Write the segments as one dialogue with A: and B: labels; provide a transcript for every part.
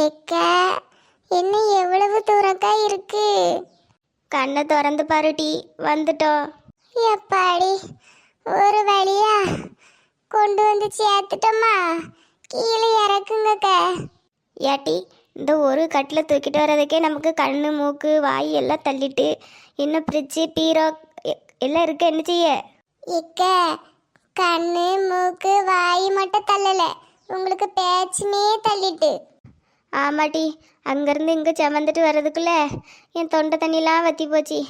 A: எக்க என்ன எவ்வளவு தூரக்கா இருக்கு? கண்ணை திறந்து பாருட்டி வந்துட்டோம் எப்பாடி ஒரு வழியா கொண்டு வந்து சேர்த்துட்டோமா? கீழே இறக்குங்கக்க. ஏட்டி இந்த ஒரு கட்டில் தூக்கிட்டு வர்றதுக்கே நமக்கு கண்ணு மூக்கு வாய் எல்லாம் தள்ளிட்டு இன்னும் ஃப்ரிட்ஜு பீரோ எ- எல்லாம் இருக்கு. என்ன செய்ய? இக்க கண்ணு மூக்கு வாய் மட்டும் தள்ளல. உங்களுக்கு பேச்சுமே தள்ளிட்டு. ஆமாட்டி அங்கேருந்து இங்கே செவந்துட்டு வர்றதுக்குள்ள என் தொண்டை தண்ணிலாம் வத்தி போச்சு.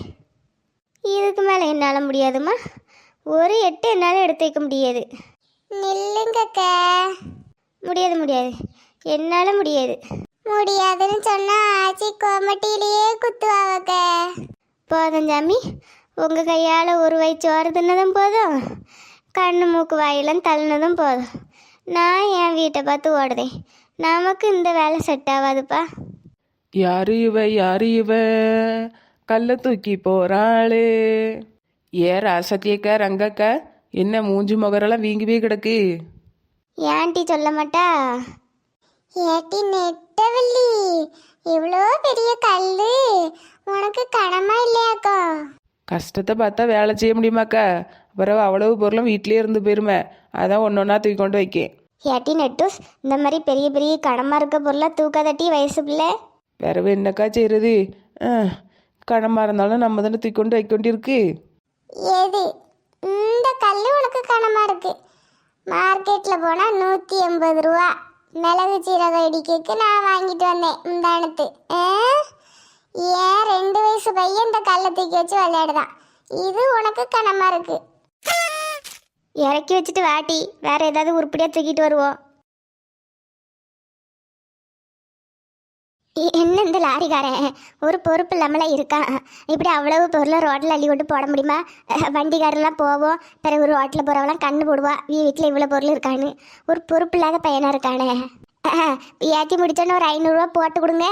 A: இதுக்கு மேலே என்னால் முடியாதும்மா. ஒரு எட்டு என்னால் எடுத்து வைக்க முடியாது. நில்லுங்கக்க. முடியாது முடியாது. என்னால் முடியாது. முடியாதுன்னு சொன்னா ஆச்சி கோமட்டிலேயே குத்துவாங்க போதும் சாமி. உங்கள் கையால் ஒரு வய சோறு தின்னதும் போதும். கண்ணு மூக்கு வாயெல்லாம் தள்ளினதும் போதும். நான் என் வீட்டை பார்த்து ஓடுதேன். நமக்கு இந்த வேலை செட் ஆகாதுப்பா
B: யாரு இவ யாரு இவ கல்ல தூக்கி போறாளே. ஏ ராசத்தியக்கா ரங்கக்கா என்ன மூஞ்சி முகரெல்லாம் வீங்கி கிடக்கு?
A: ஏன்டி சொல்ல மாட்டா? ஏட்டி நெட்டவள்ளி இவ்வளோ பெரிய கல்லு உனக்கு கனமா இல்லையாக்கா?
B: கஷ்டத்தை பார்த்தா வேலை செய்ய முடியுமாக்கா? அப்புறம் அவ்வளவு பொருளும் வீட்டிலே இருந்து போயிருமே. அதான் ஒன்று ஒன்றா தூக்கி கொண்டு வைக்கேன்
A: ஏட்டி நெட்டூஸ் இந்த மாதிரி பெரிய பெரிய கனமா இருக்க பொருளாக தூக்காதட்டி வயசு பிள்ளை.
B: வேற என்னக்கா செய்யறது கனமாக இருந்தாலும் நம்ம தானே தூக்கி கொண்டு வைக்க வேண்டியிருக்கு.
A: எது இந்த கல் உனக்கு கனமா இருக்கு. மார்க்கெட்ல போனா நூத்தி எண்பது ரூபா. மிளகு சீரகம் இடிக்கைக்கு நான் வாங்கிட்டு வந்தேன் முந்தானத்து. ஆ? ஏன் ரெண்டு வயசு பையன் இந்த கல்லை தூக்கி வச்சு விளையாடுதான். இது உனக்கு கனமா இருக்கு. இறக்கி வச்சுட்டு வாட்டி வேற ஏதாவது உருப்படியா தூக்கிட்டு வருவோம். என்ன இந்த லாரிக்காரன்? ஒரு பொறுப்பு இல்லாமல இருக்கான். இப்படி அவ்வளவு பொருளை ரோட்டில் அள்ளி கொண்டு போட முடியுமா? வண்டிக்காரெல்லாம் போவோம். பிறகு ஒரு ரோட்டில் போகிறவெல்லாம் கண்ணு போடுவா. வீ வீட்டில் இவ்வளோ பொருள் இருக்கான்னு. ஒரு பொறுப்பு இல்லாத பையனாக இருக்கானே? ஏற்றி முடிச்சோன்னு ஒரு ஐநூறுரூவா போட்டு கொடுங்க.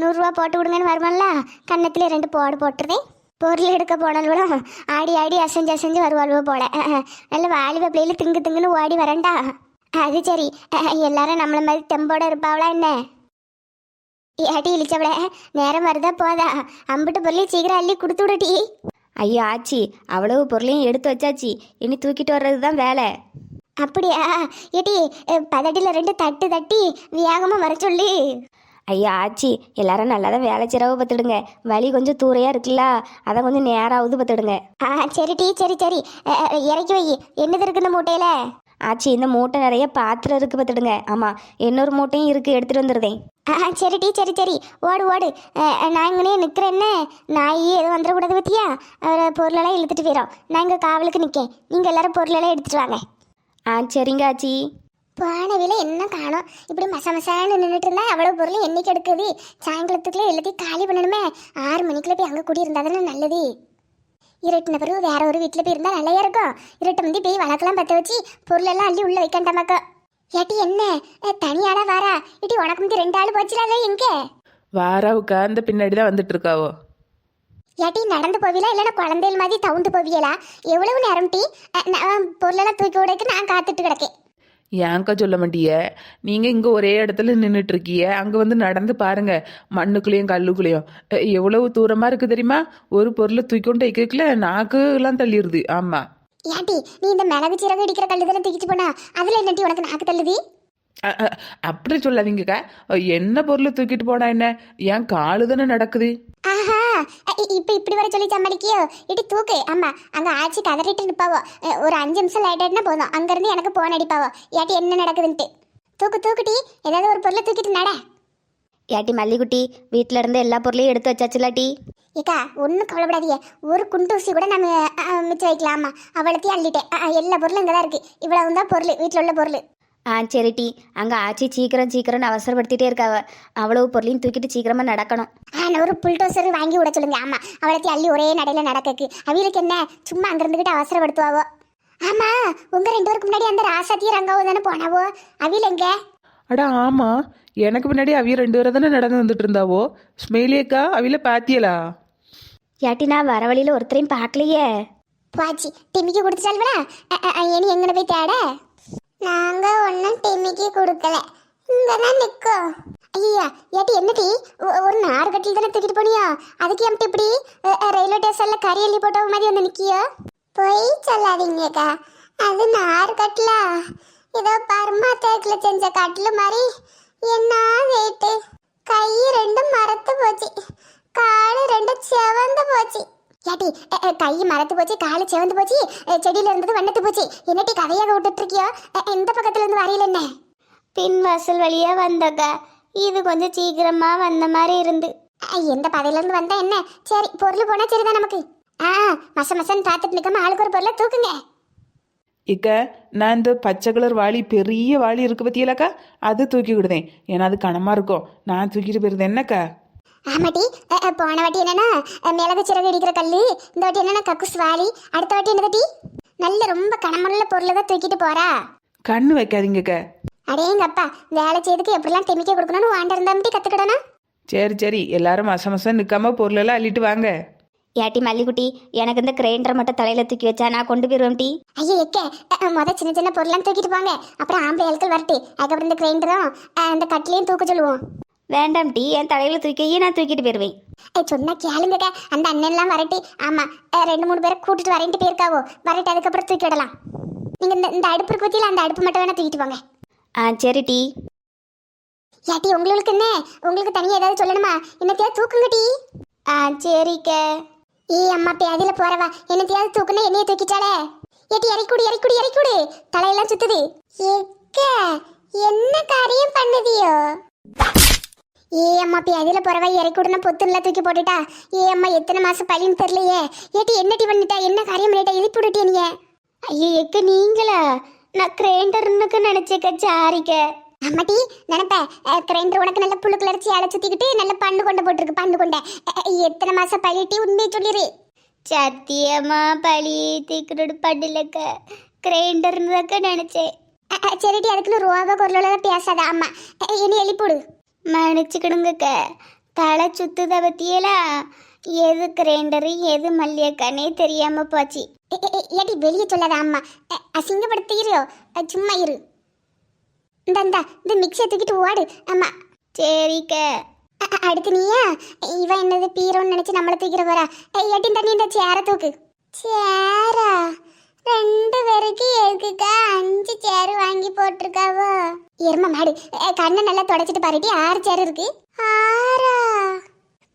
A: நூறுரூவா போட்டு கொடுங்கன்னு வருமான்ல கன்னத்துல ரெண்டு போடு போட்டுருதேன் பொருள் எடுக்க போனாலும் ஆடி ஆடி அசைஞ்சு அசைஞ்சு வருவாளுவோ போல. அஹ். நல்ல வாலிப பிள்ளையில திங்கு திங்குன்னு ஓடி வரேன்டா அது சரி. எல்லாரும் நம்மள மாதிரி தெம்போட இருப்பாவளா என்ன? ஏட்டி இழிச்சவள நேரம் வருதா போதா? அம்பிட்டு பொருளையும் சீக்கிரம் அள்ளி கொடுத்து விடுடி
C: ஐயா ஆச்சி அவ்வளவு பொருளையும் எடுத்து வச்சாச்சு. இனி தூக்கிட்டு வர்றது தான் வேலை.
A: அப்படியா? ஏட்டி அஹ், பதட்டில ரெண்டு தட்டு தட்டி வேகமாக வர சொல்லு.
C: ஐயா ஆச்சி எல்லாரும் நல்லா தான் வேலை சிறவு பார்த்துடுங்க. வழி கொஞ்சம் தூரையாக இருக்குல்ல அதை கொஞ்சம் நேராகுது பார்த்துடுங்க.
A: ஆ சரி டீ சரி சரி. அஹ், இறக்கி வை. என்னது இருக்கு இந்த மூட்டையில?
C: ஆச்சி இந்த மூட்டை நிறைய பாத்திரம் இருக்கு பார்த்துடுங்க. ஆமாம் இன்னொரு மூட்டையும் இருக்குது எடுத்துகிட்டு வந்துடுதேன்
A: ஆ சரி டீ சரி சரி. ஓடு ஓடு. அஹ், அஹ், நான் இங்கனே நிற்கிறேன்ன நாய் எதுவும் வந்துடக்கூடாது பத்தியா அவர் பொருளெல்லாம் இழுத்துட்டு போயிடும் நான் இங்கே காவலுக்கு நிற்கேன் நீங்கள் எல்லாரும் பொருளெல்லாம் எடுத்துட்டு வாங்க.
C: ஆ சரிங்க ஆச்சி.
A: பானவில என்ன காணோம்? இப்படி மச மசான்னு நின்றுட்டு இருந்தா அவ்வளவு பொருள் என்னைக்கு எடுக்குது? சாயங்காலத்துக்குள்ள எல்லாத்தையும் காலி பண்ணணுமே. ஆறு மணிக்குள்ள போய் அங்கே கூடி இருந்தா தானே நல்லது. இருட்டின பிறகு வேற ஒரு வீட்டில் போய் இருந்தா நல்லா இருக்கும்? இருட்டை வந்து போய் வழக்கெல்லாம் பற்ற வச்சு பொருளெல்லாம் அள்ளி உள்ள வைக்கண்டாமாக்கா ஏட்டி என்ன? அஹ், தனியாளா வாரா. இட்டி உனக்கு வந்து ரெண்டு ஆள் போச்சுலாவே எங்க
B: வாராவுக்கா அந்த பின்னாடி தான் வந்துட்டு இருக்காவோ
A: ஏட்டி நடந்து போவீங்களா இல்லைன்னா குழந்தைகள் மாதிரி தவுந்து போவீங்களா எவ்வளவு நேரம் டீ? பொருளெல்லாம் தூக்கி விடக்கு நான் காத்துட்டு கிடக்கேன்.
B: ஏங்க்கா சொல்ல மாட்டிய? நீங்கள் இங்கே ஒரே இடத்துல நின்றுட்டு இருக்கீங்க அங்கே வந்து நடந்து பாருங்க. மண்ணுக்குள்ளேயும் கல்லுக்குள்ளேயும். எவ்வளவு தூரமாக இருக்குது தெரியுமா? ஒரு பொருளை தூக்கி கொண்டு வைக்கல நாக்கு தள்ளிடுது ஆமாம்
A: ஏன்டி நீ இந்த மிளகு சீரகம் இடிக்கிற கல்லு தானே தூக்கிட்டு போனா? அதில் என்னட்டி உனக்கு நாக்கு தள்ளுது?
B: அப்படி சொல்லாதீங்கக்கா. என்ன பொருளை தூக்கிட்டு போனா என்ன? என் காலு தானே நடக்குது?
A: ஆஹா இப்ப இப்படி வர சொல்லி சமாளிக்கியோ இடி தூக்கு ஆமா அங்க ஆச்சி கதறிட்டு நிப்பாவோ? ஒரு அஞ்சு நிமிஷம் லைட் ஆயிட்டுனா போதும். அங்க இருந்து எனக்கு போன் அடிப்பாவோ? ஏட்டி என்ன நடக்குதுன்ட்டு? தூக்கு தூக்குட்டி ஏதாவது ஒரு பொருளை தூக்கிட்டு நட.
C: ஏட்டி மல்லிகுட்டி வீட்டில் இருந்து எல்லா பொருளையும் எடுத்து வச்சாச்சுலாட்டி
A: ஏக்கா ஒன்றும் கவலைப்படாதீங்க. ஒரு குண்டு ஊசி கூட நம்ம மிச்சம் வைக்கலாமா? அவ்வளோத்தையும் அள்ளிட்டேன். எல்லா பொருளும் இங்கே தான் இருக்கு. இவ்வளவு தான் பொருள் வீட்டில் உள்ள பொருள்.
C: ஆ சரிட்டி அங்கே ஆச்சி சீக்கிரம் சீக்கிரம்னு அவசரப்படுத்திட்டே இருக்காவ அவ்வளவு பொருளையும் தூக்கிட்டு சீக்கிரமாக நடக்கணும்.
A: ஆ நான் ஒரு புல்டோசர் வாங்கி விட சொல்லுங்க. ஆமா அவளத்தையும் அள்ளி ஒரே நடையில நடக்கக்கு. அவளுக்கு என்ன? சும்மா அங்க இருந்துகிட்டு அவசரப்படுத்துவாவோ? ஆமா உங்க ரெண்டு பேருக்கு முன்னாடி அந்த ராசாத்தியும் ரங்காவும் தானே போனாவோ? அவில எங்க?
B: அடா ஆமா. எனக்கு முன்னாடி அவிய ரெண்டு பேரும் தானே நடந்து வந்துட்டு இருந்தாவோ? ஸ்மெயிலியக்கா அவில பாத்தியலா?
C: ஏட்டி நான் வர வழியில் ஒருத்தரையும் பார்க்கலையே
A: பாச்சி. டிமிக்கு கொடுத்துட்டால்வடா இனி எங்கன போய் தேட? நாங்க ஒன்றும் டிமிக்கு கொடுக்கல. இங்கதான் நிக்கோ. நிற்கும் ஐயா ஏட்டி என்னடி? ஒ- ஒரு நாடு கட்டில் தானே தூக்கிட்டு போனியா? அதுக்கு எம்டி இப்படி ரயில்வே ஸ்டேஷன்ல கறி அள்ளி போட்ட மாதிரி வந்து நிக்கியோ? பொய் சொல்லாதீங்கக்கா. அது நாறு கட்டிலா. ஏதோ பர்மா தேக்கில் செஞ்ச கட்டில் மாதிரி. என்ன வெயிட்டு கை ரெண்டும் மரத்து போச்சு காலு ரெண்டும் செவந்து போச்சு ஏட்டி அ, அ, கை மரத்து போச்சு காலு செவந்து போச்சு செடியில இருந்தது வண்ணத்து போச்சு. என்னட்டி கதையாக விட்டுட்டு இருக்கியோ அ, இந்த பக்கத்துல இருந்து வரையில என்ன? பின் வாசல் வழியா வந்தக்கா இது கொஞ்சம் சீக்கிரமா வந்த மாதிரி இருந்து. எந்த பாதையில இருந்து வந்தா என்ன? சரி பொருள் போனா சரிதான் நமக்கு. ஆ மச மசன் பார்த்துட்டு நிக்காம ஆளுக்கு ஒரு பொருளை தூக்குங்க.
B: இக்க நான் இந்த பச்சை கலர் வாளி பெரிய வாளி இருக்கு பத்தியலாக்கா? அது தூக்கி விடுதேன். ஏன்னா அது கனமா இருக்கும். நான் தூக்கிட்டு போயிருந்தேன் என்னக்கா?
A: ஆமாட்டி போன வாட்டி என்னன்னா மிளகு சிறகு இடிக்கிற கல்லு இந்த வாட்டி என்னன்னா கக்குஸ் வாளி அடுத்த வாட்டி என்னதாட்டி நல்ல ரொம்ப கனமுள்ள பொருளை தான் தூக்கிட்டு போறா.
B: கண்ணு வைக்காதீங்கக்க.
A: அடேங்கப்பா வேலை செய்யறதுக்கு எப்படிலாம் கெமிக்கல் கொடுக்கணும்னு வாண்ட இருந்தாமட்டி கத்துக்கிடணும்.
B: சரி சரி எல்லாரும் மச மசம் நிற்காம பொருளெல்லாம் அள்ளிட்டு வாங்க.
C: ஏட்டி மல்லிக்குட்டி எனக்கு இந்த கிரைண்டரை மட்டும் தலையில தூக்கி வச்சா நான் கொண்டு போயிருவேன் டீ.
A: ஐயோ எக்க முத சின்ன சின்ன பொருள்லாம் தூக்கிட்டு போங்க. அப்புறம் ஆம்பளை ஆட்கள் வரட்டு அதுக்கப்புறம் இந்த கிரைண்டரும் அந்த கட்டிலையும் தூக்க சொல்லுவோம்.
C: வேண்டாம் டீ என் தலையில தூக்கியே நான் தூக்கிட்டு போயிருவேன்.
A: ஏய், சொன்னா கேளுங்கக்கா. அந்த அண்ணன்லாம் வரட்டு ஆமா ரெண்டு மூணு பேரை கூட்டிட்டு வரேன்ட்டு போயிருக்காவோ. வரட்டு அதுக்கப்புறம் தூக்கி விடலாம். நீங்க இந்த இந்த அடுப்பு இருக்கு பத்தியில அந்த அடுப்பு மட்டும் வேணா தூக்கிட்டு போங்க.
C: ஆ சரி டீ.
A: ஏட்டி உங்களுக்கு என்ன? உங்களுக்கு தனியா ஏதாவது சொல்லணுமா? என்னத்தையாவது தூக்குங்க டீ. ஆ சரிக்க. ஏ அம்மா பேதியில போறவா என்னத்தையாவது தூக்குனா என்னைய தூக்கிட்டாளே ஏட்டி இறக்கூடு இறக்கூடு இறக்கூடு. தலையெல்லாம் சுத்துது. எக்க என்ன காரியம் பண்ணுதியோ? ஏ அம்மா அதில் போறவா இறக்கூடுனா பொத்துலாம் தூக்கி போட்டுட்டா? ஏ அம்மா எத்தனை மாதம் பழின்னு தெரியலையே. ஏட்டி என்னட்டி பண்ணிட்டா? என்ன காரியம் பண்ணிட்டா? எழுப்பி விட்டுட்டே நீ ஐயோ எக்க நீங்களா? நான் கிரைண்டர்னுக்கு நினச்சிக்க சாரிக்க அம்மாட்டி நினைப்பேன் கிரைண்டர் உனக்கு நல்ல புழு கிளர்ச்சி அலை நல்ல பண்ணு கொண்ட போட்டிருக்கு பண்ணு கொண்ட. எத்தனை மாதம் பழிட்டி உண்மையை சொல்லிடு சத்தியமா பழி தீக்கிறோடு பண்ணலக்க கிரைண்டர்னுக்க நினச்சேன். நினைச்சேன் சரிடி அதுக்குன்னு ரோக குரலோட பேசாத. அம்மா இனி எழுப்பிவிடு. மன்னிச்சுக்கிடுங்கக்க. தலை சுத்துத பத்தியலா எது கிரைண்டரு எது மல்லியக்கானே தெரியாம போச்சு. இல்லாட்டி ஏடி வெளியே சொல்லாத அம்மா. அஹ், அசிங்கப்படுத்திக்கிறோ சும்மா இரு. இந்தா இந்த மிக்சியை தூக்கிட்டு ஓடு. ஆமா சரிக்க. அடுத்து நீயா? இவ என்னது பீரோன்னு நினைச்சு நம்மளை தூக்கிற போறா. ஏட்டி தண்ணி இந்த சேர தூக்கு. சேரா ரெண்டு பேருக்கு எதுக்குக்கா? அஞ்சு சேரு வாங்கி போட்டிருக்காவோ? எரும மாடு. கண்ணை நல்லா தொடச்சிட்டு பாருட்டி ஆறு சேர் இருக்கு. ஆறா.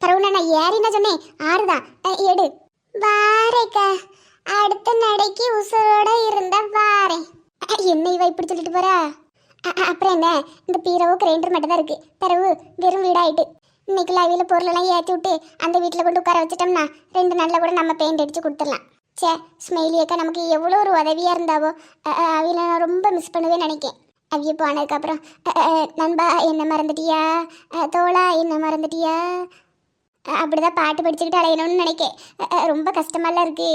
A: பரவுண்ணா நான் ஏறினா சொன்னேன். ஆறுதான். தான் எடு. வாரேக்கா. அடுத்த நடைக்கு உசுரோட இருந்தா வாரேன். என்ன இவ இப்படி சொல்லிட்டு போறா? அப்புறம் என்ன? இந்த பீரவோ கிரைண்டர் மட்டும் தான் இருக்கு. பிறகு வெறும் வீடாயிட்டு. இன்னைக்கு அவியில பொருளெல்லாம் ஏற்றி விட்டு அந்த வீட்டில் கொண்டு உட்கார வச்சிட்டோம்னா ரெண்டு நாளில் கூட நம்ம பெயிண்ட் அடிச்சு கொடுத்துடலாம். சே ஸ்மெயிலி அக்கா நமக்கு எவ்வளோ ஒரு உதவியாக இருந்தாவோ அவியில் நான் ரொம்ப மிஸ் பண்ணுவேன்னு நினைக்கேன். அவிய போனதுக்கப்புறம் நண்பா என்ன மறந்துட்டியா? தோழா தோளா என்ன மறந்துட்டியா? அப்படிதான் பாட்டு படிச்சுக்கிட்டு அலையணும்னு நினைக்கேன். ரொம்ப கஷ்டமெல்லாம் இருக்கு.